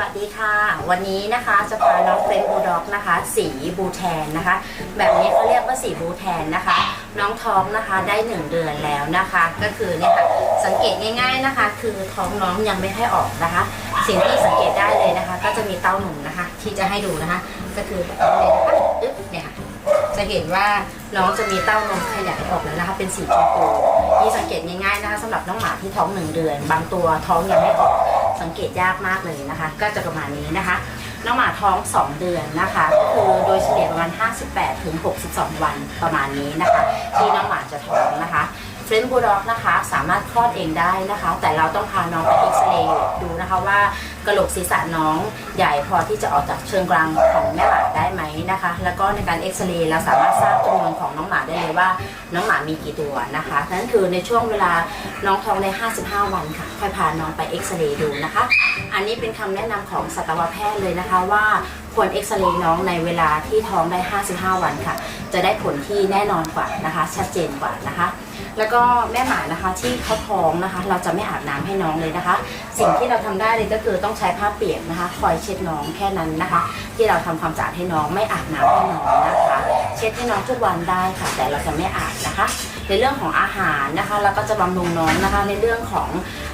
วัสดีค่ะ วันนี้นะคะจะพาน้องเฟรนบูด็อกนะคะ สีบูแทนนะคะ แบบนี้เขาเรียกว่าสีบูแทนนะคะ น้องท้องนะคะได้ 1 เดือนแล้วนะคะ ก็คือเนี่ยค่ะสังเกตง่ายๆนะคะ คือท้องน้องยังไม่ให้ออกนะคะ สิ่งที่สังเกตได้เลยนะคะ ก็จะมีเต้านมนะคะ ที่จะให้ดูนะคะ ก็คือแบบนี้เลยนะคะเนี่ยค่ะจะเห็นว่าน้องจะมีเต้านมขยายออกแล้วนะคะ เป็นสีชมพูนี่สังเกตง่ายๆนะคะสำหรับน้องหมาที่ท้องหนึ่งเดือน บางตัวท้องยังไม่ออก สังเกตยากมากเลยนะคะ ก็จะประมาณนี้นะคะ น้องหมาท้อง 2 เดือนนะคะ ก็คือโดยเฉลี่ยประมาณ 58ถึง62 วันประมาณนี้นะคะ ที่น้องหมาจะท้องนะคะเฟรนบูลด็อกนะคะสามารถคลอดเองได้นะคะ แต่เราต้องพาน้องไปเอ็กซเรย์ดูนะคะว่ากระโหลกศีรษะน้องใหญ่พอที่จะออกจากเชิงกรานของแม่หมา ได้ไหมนะคะ แล้วก็ในการเอ็กซเรย์เราสามารถทราบจำนวนของน้องหมาได้เลยว่า น้องหมามีกี่ตัวนะคะนั่นคือในช่วงเวลาน้องท้องใน 55 วันค่ะค่อยพาน้องไปเอ็กซเรย์ดูนะคะ อันนี้เป็นคำแนะนำของสัตวแพทย์เลยนะคะว่าควรเอ็กซเรย์น้องในเวลาที่ท้องได้ 55 วันค่ะ จะได้ผลที่แน่นอนกว่านะคะ ชัดเจนกว่านะคะ แล้วก็แม่หมานะคะที่เขาท้องนะคะ เราจะไม่อาบน้ำให้น้องเลยนะคะ สิ่งที่เราทำได้เลยก็คือต้องใช้ผ้าเปียกนะคะ คอยเช็ดน้องแค่นั้นนะคะ ที่เราทำความสะอาดให้น้องไม่อาบน้ำให้น้องนะคะ เช็ดให้น้องทุกวันได้ค่ะ แต่เราจะไม่อาบนะคะ ในเรื่องของอาหารนะคะเราก็จะบำรุงน้องนะคะ ในเรื่องของ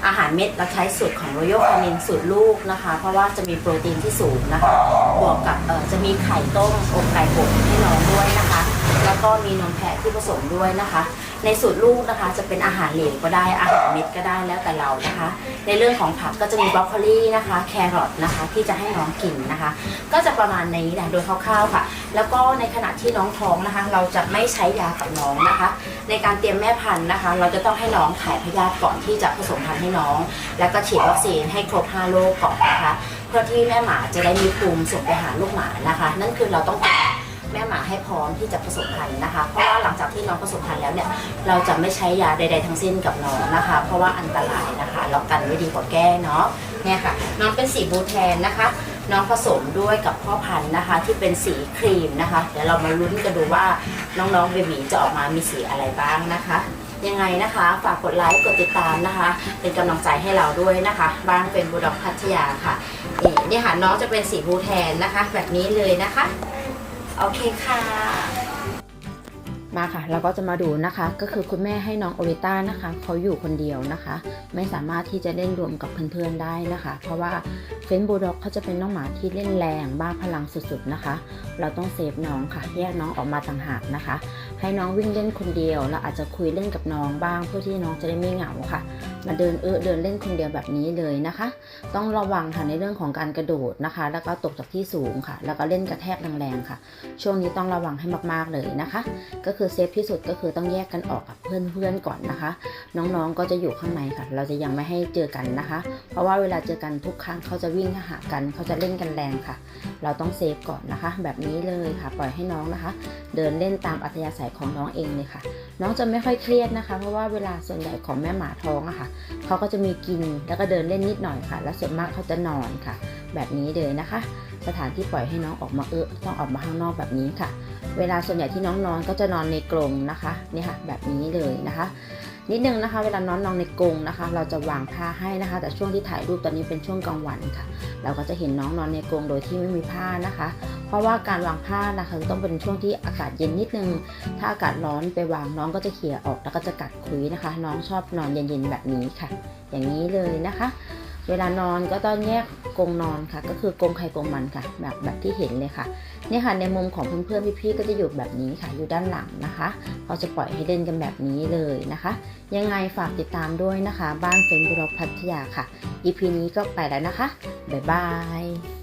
อาหารเม็ดเราใช้สูตรของ Royal Canin สูตรลูกนะคะ เพราะว่าจะมีโปรตีนที่สูงนะคะบวกกับจะมีไข่ต้มอกไก่บดให้น้องด้วยนะคะ แล้วก็มีนมแพะที่ผสมด้วยนะคะ ในสูตรลูกนะคะ จะเป็นอาหารเหลวก็ได้อาหารเม็ดก็ได้แล้วแต่เรานะคะ ในเรื่องของผักก็จะมีบรอกโคลีนะคะ แครอทนะคะ ที่จะให้น้องกินนะคะ ก็จะประมาณนี้แหละโดยคร่าวๆค่ะ แล้วก็ในขณะที่น้องท้องนะคะ เราจะไม่ใช้ยากับน้องนะคะ ในการเตรียมแม่พันธุ์นะคะ เราจะต้องให้น้องถ่ายพยาธิก่อนที่จะผสมพันธุ์ให้น้อง แล้วก็ฉีดวัคซีนให้ครบ5โรคก่อนนะคะเพื่อที่แม่หมาจะได้มีภูมิส่งไปหาลูกหมานะคะ นั่นคือเราต้องการ แม่หมาให้พร้อมที่จะผสมพันธุ์นะคะ เพราะว่าหลังจากที่น้องผสมพันธุ์แล้วเนี่ยเราจะไม่ใช้ยาใด ๆ ทั้งสิ้นกับน้องนะคะ เพราะว่าอันตรายนะคะเรากันไว้ดีกว่าแก้เนาะเนี่ยค่ะ น้องเป็นสีบูแทนนะคะ น้องผสมด้วยกับพ่อพันธุ์นะคะ ที่เป็นสีครีมนะคะ เดี๋ยวเรามาลุ้นกันดูว่าน้องๆเบบีจะออกมามีสีอะไรบ้างนะคะยังไงนะคะ ฝากกดไลค์กดติดตามนะคะ เป็นกำลังใจให้เราด้วยนะคะ บ้านเป็นบูดอกพัทยาค่ะนี่นี่ค่ะน้องจะเป็นสีบูแทนนะคะ แบบนี้เลยนะคะ โอเคค่ะ มาค่ะ เราก็จะมาดูนะคะ ก็คือคุณแม่ให้น้องโอริต้านะคะ เขาอยู่คนเดียวนะคะ ไม่สามารถที่จะเล่นรวมกับเพื่อนๆได้นะคะ เพราะว่าเฟนบูลด็อกเขาจะเป็นน้องหมาที่เล่นแรงบ้าพลังสุดๆนะคะ เราต้องเซฟน้องค่ะ แยกน้องออกมาต่างหากนะคะ ให้น้องวิ่งเล่นคนเดียวแล้วอาจจะคุยเล่นกับน้องบ้าง เพื่อที่น้องจะได้ไม่เหงาค่ะ มาเดินเออเดินเล่นคนเดียวแบบนี้เลยนะคะ ต้องระวังค่ะในเรื่องของการกระโดดนะคะ แล้วก็ตกจากที่สูงค่ะ แล้วก็เล่นกระแทกแรงๆค่ะ ช่วงนี้ต้องระวังให้มากๆเลยนะคะ ก็คือเซฟที่สุดก็คือต้องแยกกันออกกับเพื่อนๆก่อนนะคะ น้องๆก็จะอยู่ข้างในค่ะ เราจะยังไม่ให้เจอกันนะคะ เพราะว่าเวลาเจอกันทุกครั้งเขาจะวิ่งหากันเขาจะเล่นกันแรงค่ะ เราต้องเซฟก่อนนะคะ แบบนี้เลยค่ะ ปล่อยให้น้องนะคะ เดินเล่นตามอัธยาศัยของน้องเองเลยค่ะ น้องจะไม่ค่อยเครียดนะคะ เพราะว่าเวลาส่วนใหญ่ของแม่หมาท้องอะค่ะเขาก็จะมีกินแล้วก็เดินเล่นนิดหน่อยค่ะ แล้วส่วนมากเขาจะนอนค่ะ แบบนี้เลยนะคะ สถานที่ปล่อยให้น้องออกมาเออต้องออกมาข้างนอกแบบนี้ค่ะ เวลาส่วนใหญ่ที่น้องนอนก็จะนอนในกรงนะคะนี่ค่ะแบบนี้เลยนะคะ นิดนึงนะคะ เวลาน้อนนอนในกรงนะคะ เราจะวางผ้าให้นะคะ แต่ช่วงที่ถ่ายรูปตอนนี้เป็นช่วงกลางวันค่ะ เราก็จะเห็นน้องนอนในกรงโดยที่ไม่มีผ้านะคะ เพราะว่าการวางผ้านะคะต้องเป็นช่วงที่อากาศเย็นนิดนึง ถ้าอากาศร้อนไปวางน้องก็จะเขี่ยออกแล้วก็จะกัดคุยนะคะ น้องชอบนอนเย็นๆแบบนี้ค่ะ อย่างนี้เลยนะคะ เวลานอนก็ต้องแยกกรงนอนค่ะ ก็คือกรงใครกรงมันค่ะ แบบแบบที่เห็นเลยค่ะเนี่ยค่ะในมุมของเพื่อนๆพี่ๆก็จะอยู่แบบนี้ค่ะ อยู่ด้านหลังนะคะเขาจะปล่อยให้เล่นกันแบบนี้เลยนะคะ ยังไงฝากติดตามด้วยนะคะ บ้านเฟนบุรพัทยาค่ะ EP นี้ก็ไปแล้วนะคะบ๊ายบาย